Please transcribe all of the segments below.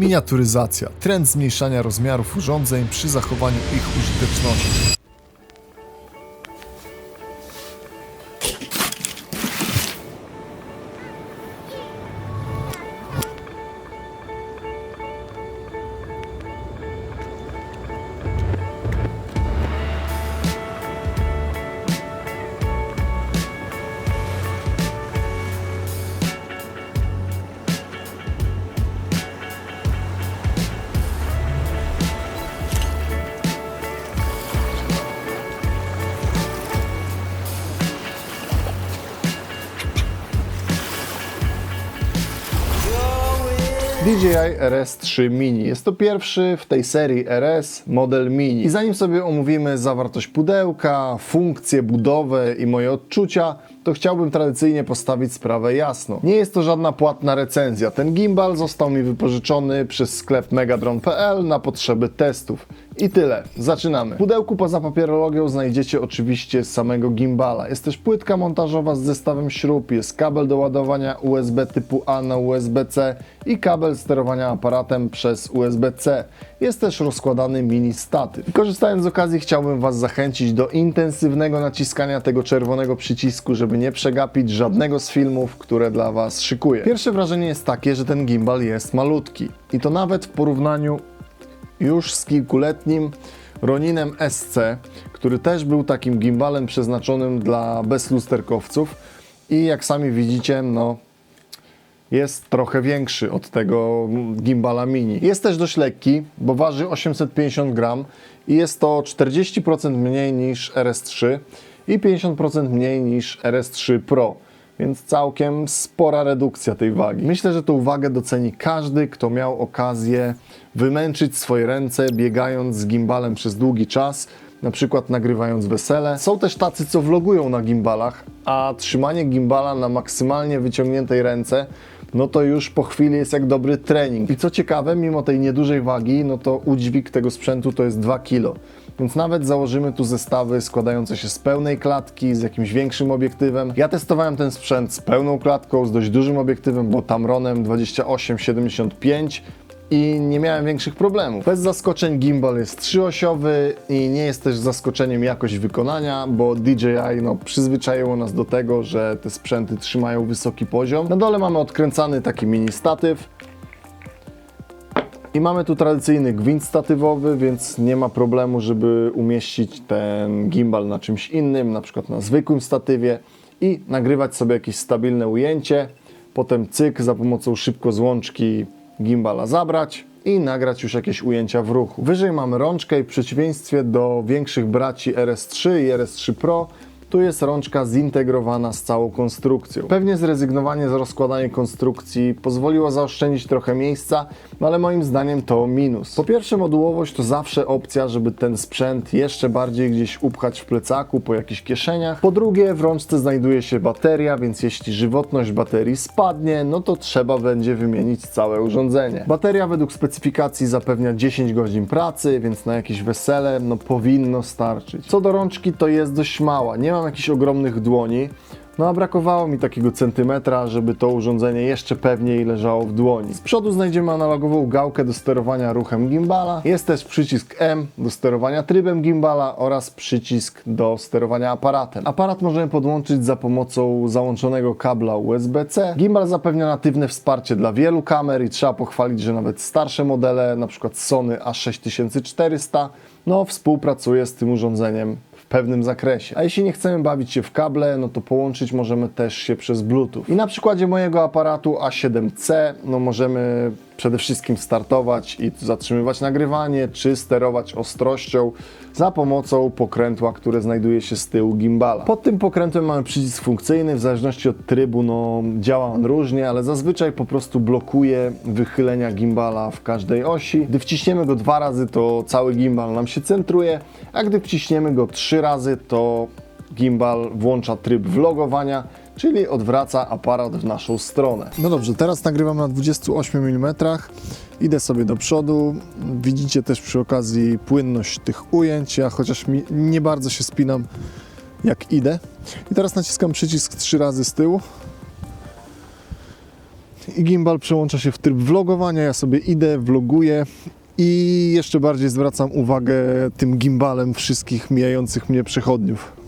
Miniaturyzacja. Trend zmniejszania rozmiarów urządzeń przy zachowaniu ich użyteczności. DJI RS3 Mini. Jest to pierwszy w tej serii RS model Mini. I zanim sobie omówimy zawartość pudełka, funkcje, budowę i moje odczucia, to chciałbym tradycyjnie postawić sprawę jasno. Nie jest to żadna płatna recenzja. Ten gimbal został mi wypożyczony przez sklep megadron.pl na potrzeby testów. I tyle. Zaczynamy. W pudełku poza papierologią znajdziecie oczywiście samego gimbala. Jest też płytka montażowa z zestawem śrub, jest kabel do ładowania USB typu A na USB-C i kabel sterowania aparatem przez USB-C. Jest też rozkładany mini statyw. I Korzystając z okazji chciałbym Was zachęcić do intensywnego naciskania tego czerwonego przycisku, żeby nie przegapić żadnego z filmów, które dla Was szykuję. Pierwsze wrażenie jest takie, że ten gimbal jest malutki. I to nawet w porównaniu już z kilkuletnim Roninem SC, który też był takim gimbalem przeznaczonym dla bezlusterkowców i jak sami widzicie, no jest trochę większy od tego gimbala mini. Jest też dość lekki, bo waży 850 gram i jest to 40% mniej niż RS3 i 50% mniej niż RS3 Pro. Więc całkiem spora redukcja tej wagi. Myślę, że tą wagę doceni każdy, kto miał okazję wymęczyć swoje ręce biegając z gimbalem przez długi czas, na przykład nagrywając wesele. Są też tacy, co vlogują na gimbalach, a trzymanie gimbala na maksymalnie wyciągniętej ręce no to już po chwili jest jak dobry trening. I co ciekawe, mimo tej niedużej wagi, no to udźwig tego sprzętu to jest 2 kg. Więc nawet założymy tu zestawy składające się z pełnej klatki, z jakimś większym obiektywem. Ja testowałem ten sprzęt z pełną klatką, z dość dużym obiektywem, bo Tamronem 28-75 i nie miałem większych problemów. Bez zaskoczeń gimbal jest trzyosiowy i nie jest też zaskoczeniem jakość wykonania, bo DJI no, przyzwyczaiło nas do tego, że te sprzęty trzymają wysoki poziom. Na dole mamy odkręcany taki mini statyw. I mamy tu tradycyjny gwint statywowy, więc nie ma problemu, żeby umieścić ten gimbal na czymś innym, na przykład na zwykłym statywie i nagrywać sobie jakieś stabilne ujęcie. Potem cyk za pomocą szybko złączki gimbala zabrać i nagrać już jakieś ujęcia w ruchu. Wyżej mamy rączkę i w przeciwieństwie do większych braci RS3 i RS3 Pro tu jest rączka zintegrowana z całą konstrukcją. Pewnie zrezygnowanie z rozkładania konstrukcji pozwoliło zaoszczędzić trochę miejsca, no ale moim zdaniem to minus. Po pierwsze modułowość to zawsze opcja, żeby ten sprzęt jeszcze bardziej gdzieś upchać w plecaku, po jakichś kieszeniach. Po drugie w rączce znajduje się bateria, więc jeśli żywotność baterii spadnie, no to trzeba będzie wymienić całe urządzenie. Bateria według specyfikacji zapewnia 10 godzin pracy, więc na jakieś wesele no powinno starczyć. Co do rączki to jest dość mała, nie mam jakichś ogromnych dłoni, no a brakowało mi takiego centymetra, żeby to urządzenie jeszcze pewniej leżało w dłoni. Z przodu znajdziemy analogową gałkę do sterowania ruchem gimbala. Jest też przycisk M do sterowania trybem gimbala oraz przycisk do sterowania aparatem. Aparat możemy podłączyć za pomocą załączonego kabla USB-C. Gimbal zapewnia natywne wsparcie dla wielu kamer i trzeba pochwalić, że nawet starsze modele, np. Sony A6400, no współpracuje z tym urządzeniem pewnym zakresie. A jeśli nie chcemy bawić się w kable, no to połączyć możemy też się przez Bluetooth. I na przykładzie mojego aparatu A7C, no możemy przede wszystkim startować i zatrzymywać nagrywanie, czy sterować ostrością za pomocą pokrętła, które znajduje się z tyłu gimbala. Pod tym pokrętłem mamy przycisk funkcyjny, w zależności od trybu no, działa on różnie, ale zazwyczaj po prostu blokuje wychylenia gimbala w każdej osi. Gdy wciśniemy go dwa razy, to cały gimbal nam się centruje, a gdy wciśniemy go trzy razy, to gimbal włącza tryb vlogowania, czyli odwraca aparat w naszą stronę. No dobrze, teraz nagrywam na 28 mm. Idę sobie do przodu. Widzicie też przy okazji płynność tych ujęć. Ja chociaż nie bardzo się spinam jak idę. I teraz naciskam przycisk trzy razy z tyłu. i gimbal przełącza się w tryb vlogowania. Ja sobie idę, vloguję i jeszcze bardziej zwracam uwagę tym gimbalem wszystkich mijających mnie przechodniów.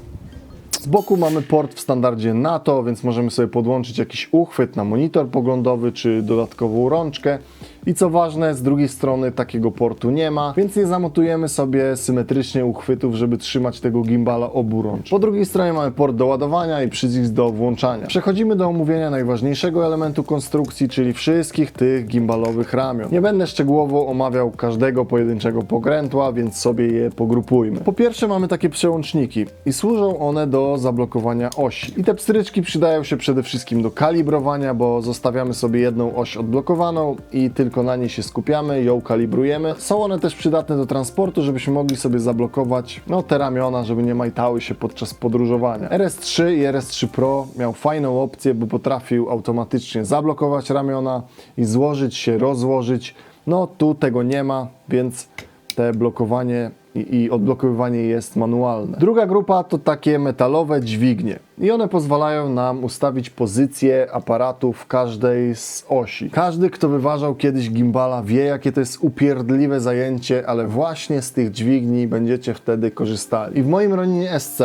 Z boku mamy port w standardzie NATO, więc możemy sobie podłączyć jakiś uchwyt na monitor poglądowy czy dodatkową rączkę. I co ważne, z drugiej strony takiego portu nie ma, więc nie zamontujemy sobie symetrycznie uchwytów, żeby trzymać tego gimbala obu rącz. Po drugiej stronie mamy port do ładowania i przycisk do włączania. Przechodzimy do omówienia najważniejszego elementu konstrukcji, czyli wszystkich tych gimbalowych ramion. Nie będę szczegółowo omawiał każdego pojedynczego pokrętła, więc sobie je pogrupujmy. Po pierwsze mamy takie przełączniki i służą one do zablokowania osi. I te pstryczki przydają się przede wszystkim do kalibrowania, bo zostawiamy sobie jedną oś odblokowaną i tylko na niej się skupiamy, ją kalibrujemy. Są one też przydatne do transportu, żebyśmy mogli sobie zablokować no, te ramiona, żeby nie majtały się podczas podróżowania. RS3 i RS3 Pro miał fajną opcję, bo potrafił automatycznie zablokować ramiona i złożyć się, rozłożyć. No tu tego nie ma, więc te blokowanie i, i odblokowywanie jest manualne. Druga grupa to takie metalowe dźwignie i one pozwalają nam ustawić pozycję aparatu w każdej z osi. Każdy, kto wyważał kiedyś gimbala wie, jakie to jest upierdliwe zajęcie, ale właśnie z tych dźwigni będziecie wtedy korzystali. I w moim Roninie SC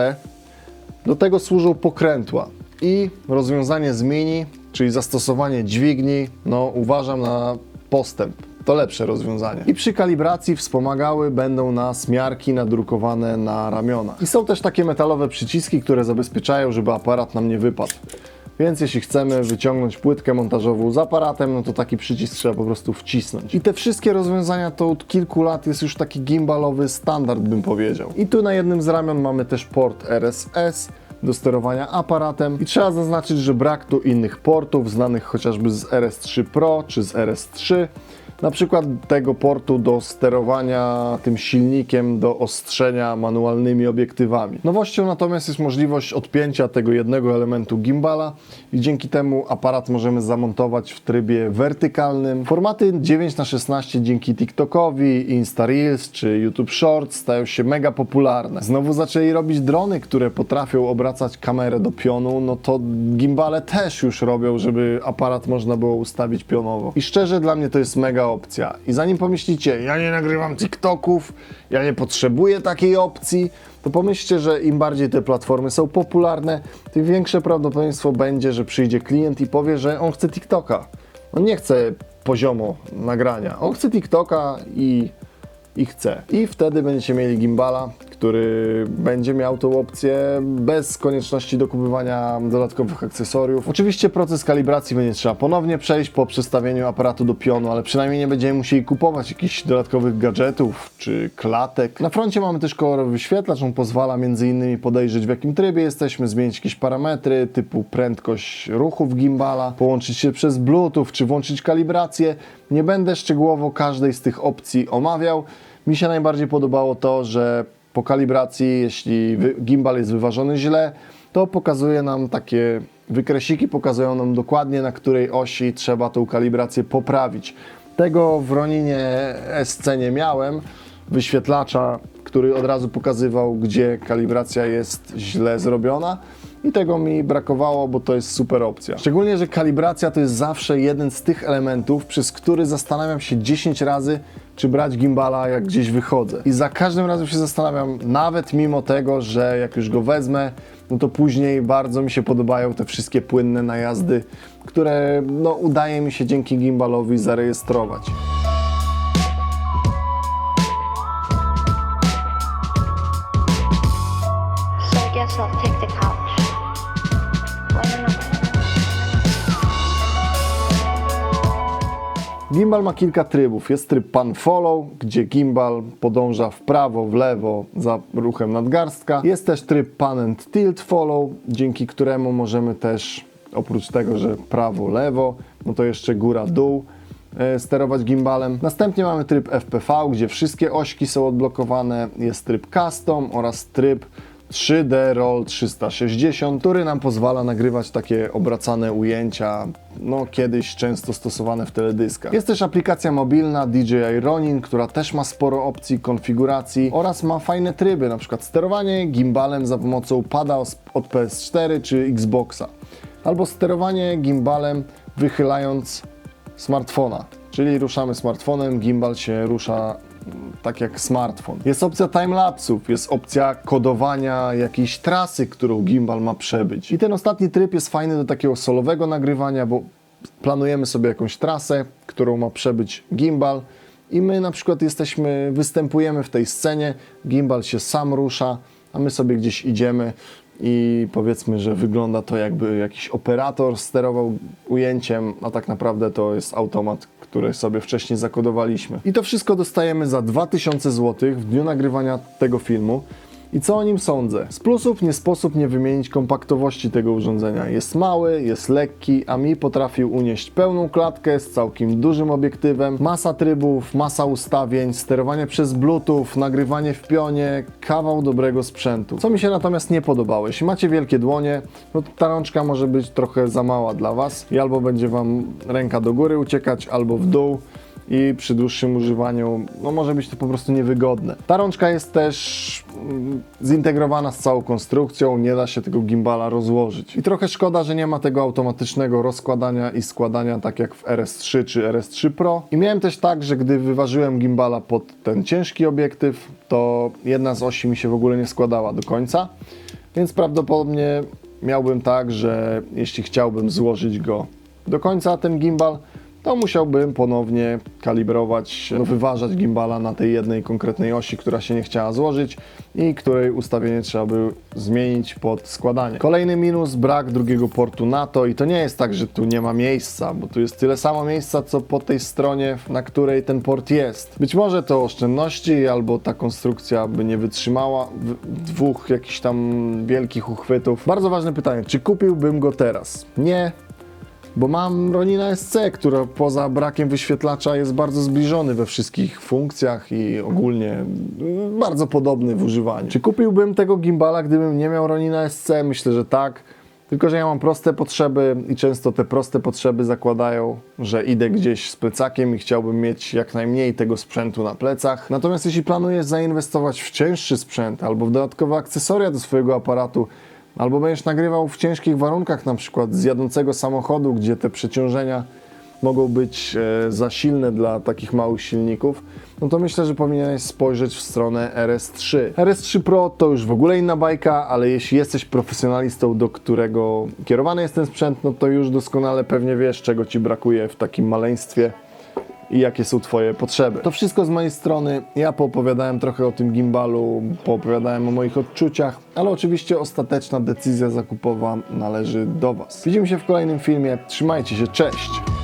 do tego służą pokrętła i rozwiązanie z mini, czyli zastosowanie dźwigni, no uważam na postęp. To lepsze rozwiązanie. I przy kalibracji wspomagały będą nas miarki nadrukowane na ramionach. I są też takie metalowe przyciski, które zabezpieczają, żeby aparat nam nie wypadł. Więc jeśli chcemy wyciągnąć płytkę montażową z aparatem, no to taki przycisk trzeba po prostu wcisnąć. I te wszystkie rozwiązania to od kilku lat jest już taki gimbalowy standard, bym powiedział. I tu na jednym z ramion mamy też port RSS, do sterowania aparatem i trzeba zaznaczyć, że brak tu innych portów znanych chociażby z RS3 Pro czy z RS3 na przykład tego portu do sterowania tym silnikiem do ostrzenia manualnymi obiektywami. Nowością natomiast jest możliwość odpięcia tego jednego elementu gimbala i dzięki temu aparat możemy zamontować w trybie wertykalnym. Formaty 9 na 16 dzięki TikTokowi, Insta Reels czy YouTube Shorts stają się mega popularne. Znowu zaczęli robić drony, które potrafią obracać kamerę do pionu, no to gimbale też już robią, żeby aparat można było ustawić pionowo. I szczerze dla mnie to jest mega opcja. I zanim pomyślicie, ja nie nagrywam TikToków, ja nie potrzebuję takiej opcji, to pomyślcie, że im bardziej te platformy są popularne, tym większe prawdopodobieństwo będzie, że przyjdzie klient i powie, że on chce TikToka. On nie chce poziomo nagrania, on chce TikToka i, i chce. I wtedy będziecie mieli gimbala, który będzie miał tą opcję bez konieczności dokupywania dodatkowych akcesoriów. Oczywiście proces kalibracji będzie trzeba ponownie przejść po przestawieniu aparatu do pionu, ale przynajmniej nie będziemy musieli kupować jakichś dodatkowych gadżetów czy klatek. Na froncie mamy też kolorowy wyświetlacz, on pozwala m.in. podejrzeć w jakim trybie jesteśmy, zmienić jakieś parametry typu prędkość ruchów gimbala, połączyć się przez bluetooth czy włączyć kalibrację. Nie będę szczegółowo każdej z tych opcji omawiał. Mi się najbardziej podobało to, że po kalibracji, jeśli gimbal jest wyważony źle, to pokazuje nam takie wykresiki, pokazują nam dokładnie na której osi trzeba tą kalibrację poprawić. Tego w Roninie SC nie miałem, wyświetlacza, który od razu pokazywał, gdzie kalibracja jest źle zrobiona. I tego mi brakowało, bo to jest super opcja. Szczególnie, że kalibracja to jest zawsze jeden z tych elementów, przez który zastanawiam się 10 razy, czy brać gimbala, jak gdzieś wychodzę. I za każdym razem się zastanawiam, nawet mimo tego, że jak już go wezmę, no to później bardzo mi się podobają te wszystkie płynne najazdy, które no, udaje mi się dzięki gimbalowi zarejestrować. So I guess I'll take the. Gimbal ma kilka trybów. Jest tryb pan follow, gdzie gimbal podąża w prawo, w lewo za ruchem nadgarstka. Jest też tryb pan and tilt follow, dzięki któremu możemy też oprócz tego, że prawo, lewo, no to jeszcze góra, dół e, sterować gimbalem. Następnie mamy tryb FPV, gdzie wszystkie ośki są odblokowane. Jest tryb custom oraz tryb 3D Roll 360, który nam pozwala nagrywać takie obracane ujęcia, no kiedyś często stosowane w teledyskach. Jest też aplikacja mobilna DJI Ronin, która też ma sporo opcji konfiguracji oraz ma fajne tryby, przykład sterowanie gimbalem za pomocą pada od PS4 czy Xboxa, albo sterowanie gimbalem wychylając smartfona. Czyli ruszamy smartfonem, gimbal się rusza tak jak smartfon. Jest opcja timelapsów, jest opcja kodowania jakiejś trasy, którą gimbal ma przebyć. I ten ostatni tryb jest fajny do takiego solowego nagrywania, bo planujemy sobie jakąś trasę, którą ma przebyć gimbal i my na przykład jesteśmy, występujemy w tej scenie, gimbal się sam rusza, a my sobie gdzieś idziemy i powiedzmy, że wygląda to jakby jakiś operator sterował ujęciem, a tak naprawdę to jest automat, który sobie wcześniej zakodowaliśmy. I to wszystko dostajemy za 2000 zł w dniu nagrywania tego filmu. I co o nim sądzę? Z plusów nie sposób nie wymienić kompaktowości tego urządzenia. Jest mały, jest lekki, a mi potrafił unieść pełną klatkę z całkiem dużym obiektywem, masa trybów, masa ustawień, sterowanie przez Bluetooth, nagrywanie w pionie, kawał dobrego sprzętu. Co mi się natomiast nie podobało, jeśli macie wielkie dłonie, no to ta rączka może być trochę za mała dla Was i albo będzie Wam ręka do góry uciekać, albo w dół i przy dłuższym używaniu no może być to po prostu niewygodne. Ta rączka jest też mm, zintegrowana z całą konstrukcją, nie da się tego gimbala rozłożyć. I trochę szkoda, że nie ma tego automatycznego rozkładania i składania tak jak w RS3 czy RS3 Pro. I miałem też tak, że gdy wyważyłem gimbala pod ten ciężki obiektyw, to jedna z osi mi się w ogóle nie składała do końca, więc prawdopodobnie miałbym tak, że jeśli chciałbym złożyć go do końca, ten gimbal, to musiałbym ponownie kalibrować, no, wyważać gimbala na tej jednej konkretnej osi, która się nie chciała złożyć i której ustawienie trzeba by zmienić pod składanie. Kolejny minus, brak drugiego portu NATO i to nie jest tak, że tu nie ma miejsca, bo tu jest tyle samo miejsca, co po tej stronie, na której ten port jest. Być może to oszczędności, albo ta konstrukcja by nie wytrzymała dwóch jakichś tam wielkich uchwytów. Bardzo ważne pytanie, czy kupiłbym go teraz? Nie, bo mam Ronina SC, która poza brakiem wyświetlacza jest bardzo zbliżony we wszystkich funkcjach i ogólnie mm, bardzo podobny w używaniu. Czy kupiłbym tego gimbala, gdybym nie miał Ronina SC? Myślę, że tak. Tylko, że ja mam proste potrzeby i często te proste potrzeby zakładają, że idę gdzieś z plecakiem i chciałbym mieć jak najmniej tego sprzętu na plecach. Natomiast jeśli planujesz zainwestować w cięższy sprzęt albo w dodatkowe akcesoria do swojego aparatu, Albo będziesz nagrywał w ciężkich warunkach, na przykład z jadącego samochodu, gdzie te przeciążenia mogą być e, za silne dla takich małych silników, no to myślę, że powinieneś spojrzeć w stronę RS3. RS3 Pro to już w ogóle inna bajka, ale jeśli jesteś profesjonalistą, do którego kierowany jest ten sprzęt, no to już doskonale pewnie wiesz, czego ci brakuje w takim maleństwie i jakie są Twoje potrzeby. To wszystko z mojej strony. Ja poopowiadałem trochę o tym gimbalu, poopowiadałem o moich odczuciach, ale oczywiście ostateczna decyzja zakupowa należy do Was. Widzimy się w kolejnym filmie. Trzymajcie się, cześć!